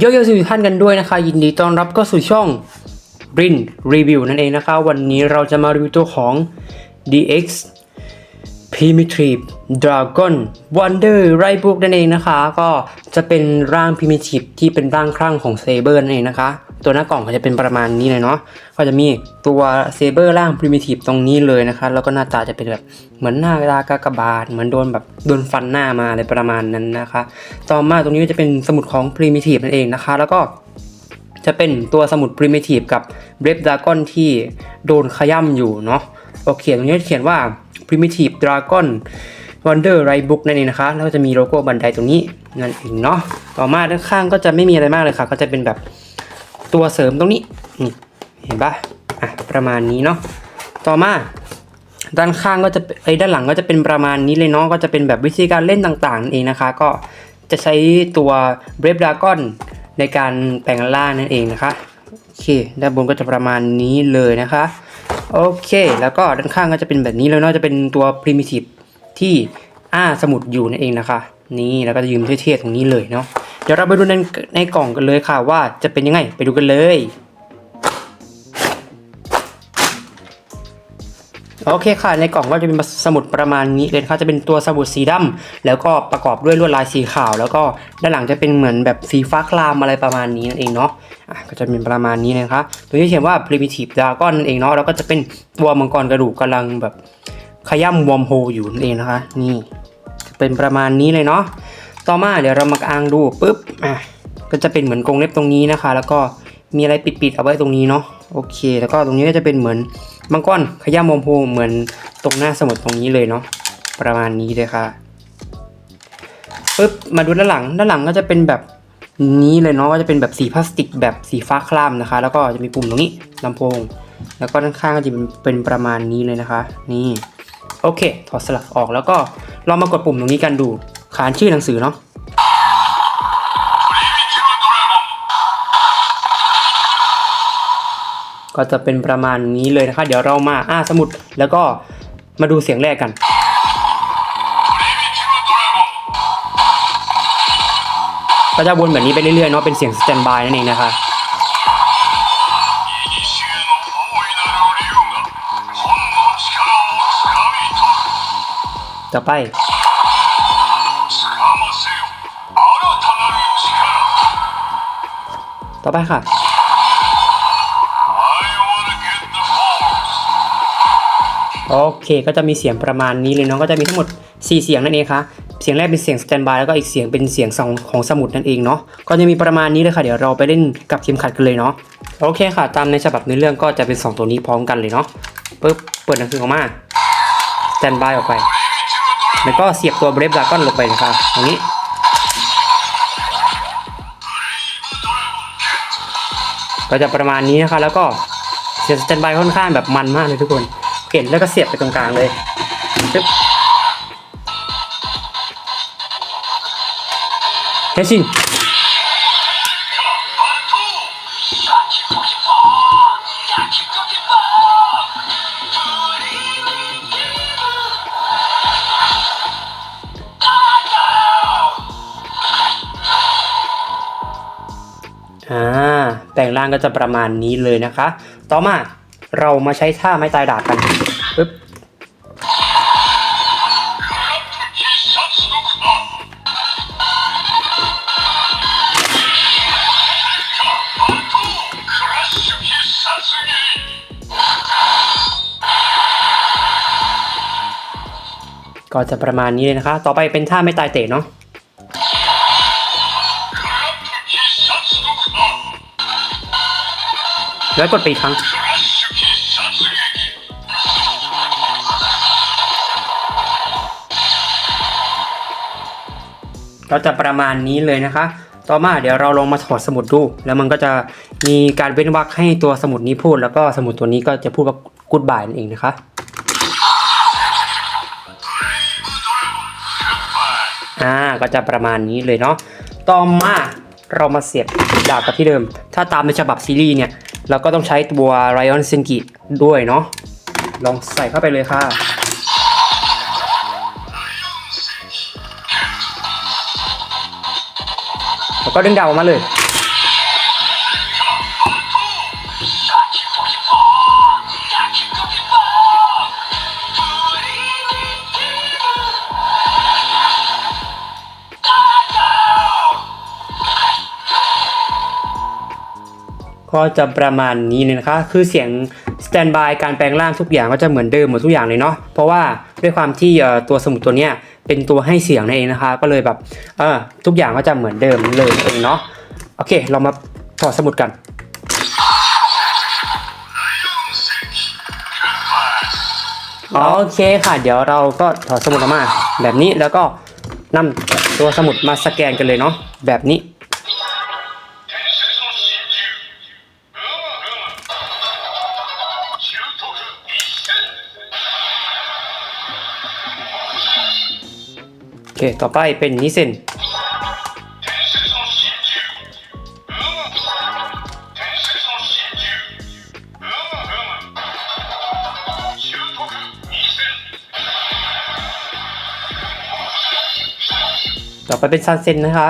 โยโย่สวัสดีท่านกันด้วยนะคะ ยินดีต้อนรับก็สู่ช่องรินรีวิวนั่นเองนะคะ วันนี้เราจะมารีวิวตัวของ DX Primitive Dragon Wonder r i b o o k นั่นเองนะคะ ก็จะเป็นร่าง Primitive ที่เป็นร่างครั่งของ Saber นั่นเองนะคะ ตัวหน้ากล่องก็จะเป็นประมาณนี้เลยเนาะก็จะมีตัว Saber ร่าง Primitive ตรงนี้เลยนะคะแล้วก็หน้าตาจะเป็นแบบเหมือนหน้าตากากบาทเหมือนโดนแบบโดนฟันหน้ามาอะไรประมาณนั้นนะคะ ต่อมาตรงนี้จะเป็นสมุดของ Primitive นั่นเองนะคะ แล้วก็จะเป็นตัวสมุด Primitive กับ Brave Dragon ที่โดนขย่ำอยู่เนาะโอเคตรงนี้เขียนว่า Primitive Dragon Wonder r i Book นั่นเองนะคะ แล้วก็จะมีโลโก้บันไดตรงนี้นั่นเองเนาะต่อมาด้านข้างก็จะไม่มีอะไรมากเลยค่ะ ก็จะเป็นแบบ ตัวเสริมตรงนี้นี่เห็นปะอะประมาณนี้เนาะต่อมาด้านข้างก็จะไอ้ด้านหลังก็จะเป็นประมาณนี้เลยเนาะก็จะเป็นแบบวิธีการเล่นต่างๆนั่นเองนะคะ ก็จะใช้ตัว Brave Dragon ในการแปลงร่างนั่นเองนะคะโอเคด้านบนก็จะประมาณนี้เลยนะคะโอเค แล้วก็ด้านข้างก็จะเป็นแบบนี้เลยเนาะจะเป็นตัว primitive ที่อ้าสมุดอยู่นั่นเองนะคะ นี่แล้วก็จะยืมเท่ๆตรงนี้เลยเนาะ ดี๋ยวเราไปดูในในกล่องกันเลยค่ะว่าจะเป็นยังไงไปดูกันเลย โอเคค่ะ ในกล่องก็จะเป็นสมุดประมาณนี้เลยนะคะจะเป็นตัวสมุดสีดำแล้วก็ประกอบด้วยลวดลายสีขาว แล้วก็ด้านหลังจะเป็นเหมือนแบบสีฟ้าคลามอะไรประมาณนี้นั่นเองเนาะะก็จะเป็นประมาณนี้นะคะตัวนี้เขียนว่า primitive dragon นั่นเองเนาะแล้วก็จะเป็นตัวมังกรกระดูกกำลังแบบขย้ำวอมโฮอยู่นั่นเองนะคะ นี่จะเป็นประมาณนี้เลยเนาะ ต่อมาเดี๋ยวเรามาอ่างดูปุ๊บอะก็จะเป็นเหมือนกรงเล็บตรงนี้นะคะ แล้วก็มีอะไรปิดๆเอาไว้ตรงนี้เนาะโอเค แล้วก็ตรงนี้ก็จะเป็นเหมือนมังกรขย้ำมมโพเหมือนตรงหน้าสมุดตรงนี้เลยเนาะประมาณนี้เลยค่ะปึ๊บมาดูด้านหลังด้านหลังก็จะเป็นแบบนี้เลยเนาะก็จะเป็นแบบสีพลาสติกแบบสีฟ้าคล้ำนะคะ แล้วก็จะมีปุ่มตรงนี้ลำโพง แล้วก็ด้านข้างก็จะเป็นเป็นประมาณนี้เลยนะคะ นี่โอเคถอดสลักออกแล้วก็ลองมากดปุ่มตรงนี้กันดู ขานชื่อหนังสือเนาะก็จะเป็นประมาณนี้เลยนะคะ เดี๋ยวเรามาอ่าสมุดแล้วก็มาดูเสียงแรกกันก็จะวนแบบนี้ไปเรื่อยๆเนาะเป็นเสียงสแตนบายนั่นเองนะคะต่อไป ต่อไปค่ะ โอเค ก็จะมีเสียงประมาณนี้เลยเนาะก็จะมีทั้งหมด 4 เสียงนั่นเองค่ะ เสียงแรกเป็นเสียงสแตนบายแล้วก็อีกเสียงเป็นเสียงสองของสมุดนั่นเองเนาะ ก็จะมีประมาณนี้เลยค่ะ เดี๋ยวเราไปเล่นกับเข็มขัดกันเลยเนาะ โอเคค่ะ ตามในฉบับเนื้อเรื่องก็จะเป็น 2 ตัวนี้พร้อมกันเลยเนาะปึ๊บ เปิดหนังสือออกมาสแตนบายออกไป แล้วก็เสียบตัวเบรฟดาก้อนลงไปนะคะตรงนี้ ก็จะประมาณนี้นะคะแล้วก็เสียงสแตนบายค่อนข้างแบบมันมากเลยทุกคนเก็นแล้วก็เสียบไปตรงกลางเลยปึ๊บเฮชิน อ่าแปลงร่างก็จะประมาณนี้เลยนะคะ ต่อมาเรามาใช้ท่าไม้ตายดาบกันปึ๊บก็จะประมาณนี้เลยนะคะ ต่อไปเป็นท่าไม่ตายเตะเนาะ แล้วกดไปอีกครั้งก็จะประมาณนี้เลยนะคะ ต่อมาเดี๋ยวเราลองมาถอดสมุดดู แล้วมันก็จะมีการเว้นวรรคให้ตัวสมุดนี้พูด แล้วก็สมุดตัวนี้ก็จะพูดว่า goodbye นั่นเองนะคะ อ่า ก็จะประมาณนี้เลยเนาะ ต่อมาเรามาเสียบดาบกับที่เดิม ถ้าตามในฉบับซีรีส์เนี่ย เราก็ต้องใช้ตัวไรออนเซนกิด้วยเนาะลองใส่เข้าไปเลยค่ะ แล้วก็ดึงเดาออกมาเลย ก็จะประมาณนี้เลยนะคะ คือเสียงสแตนบายการแปลงร่างทุกอย่างก็จะเหมือนเดิมหมดทุกอย่างเลยเนาะ เพราะว่าด้วยความที่ตัวสมุดตัวเนี้ยเป็นตัวให้เสียงนั่นเองนะคะ ก็เลยแบบเออทุกอย่างก็จะเหมือนเดิมเลยเองเนาะ โอเค เรามาถอดสมุดกันโอเคค่ะ เดี๋ยวเราก็ถอดสมุดออกมา แบบนี้แล้วก็นำตัวสมุดมาสแกนกันเลยเนาะแบบนี้ เค ต่อไปเป็นนิเซนต่อไปเป็นซันเซนนะคะ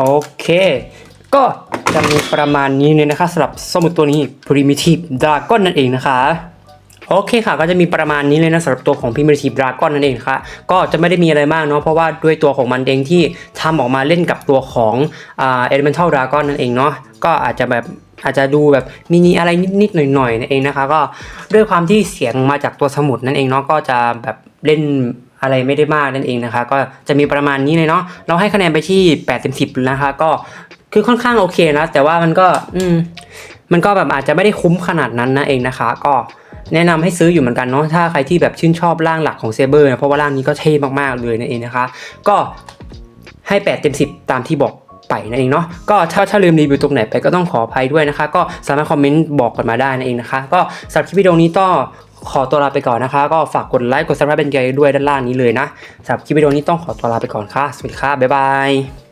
โอเค ก็จะมีประมาณนี้เลยนะคะสำหรับสมุดตัวนี้ Primitive Dragon นั่นเองนะคะโอเคค่ะก็จะมีประมาณนี้เลยนะสำหรับตัวของ Primitive Dragon นั่นเองนะคะก็จะไม่ได้มีอะไรมากเนาะเพราะว่าด้วยตัวของมันเองที่ทำออกมาเล่นกับตัวของอ่า Elemental Dragon นั่นเองเนาะก็อาจจะแบบอาจจะดูแบบมินิอะไรนิดๆหน่อยๆนั่นเองนะคะ ก็ด้วยความที่เสียงมาจากตัวสมุดนั่นเองเนาะก็จะแบบเล่น อะไรไม่ได้มากนั่นเองนะคะ ก็จะมีประมาณนี้เลยเนาะเราให้คะแนนไปที่8เต็ม10นะคะ ก็คือค่อนข้างโอเคนะ แต่ว่ามันก็อืมมันก็แบบอาจจะไม่ได้คุ้มขนาดนั้นนะเองนะคะ ก็แนะนำให้ซื้ออยู่เหมือนกันเนาะถ้าใครที่แบบชื่นชอบร่างหลักของเซเบอร์นะเพราะว่าร่างนี้ก็เท่มากๆเลยนั่นเองนะคะ ก็ให้ 8 เต็ม 10 ตามที่บอกไปนั่นเองเนาะก็ถ้าถ้าลืมรีวิวตรงไหนไปก็ต้องขออภัยด้วยนะคะ ก็สามารถคอมเมนต์บอกกันมาได้นั่นเองนะคะ ก็สำหรับคลิปวิดีโอนี้ก็ ขอตัวลาไปก่อนนะคะ ก็ฝากกดไลค์กดซับสไครป์เป็นกำลังใจด้วยด้านล่างนี้เลยนะสำหรับคลิปวิดีโอนี้ต้องขอตัวลาไปก่อนค่ะ สวัสดีค่ะ บ๊ายบาย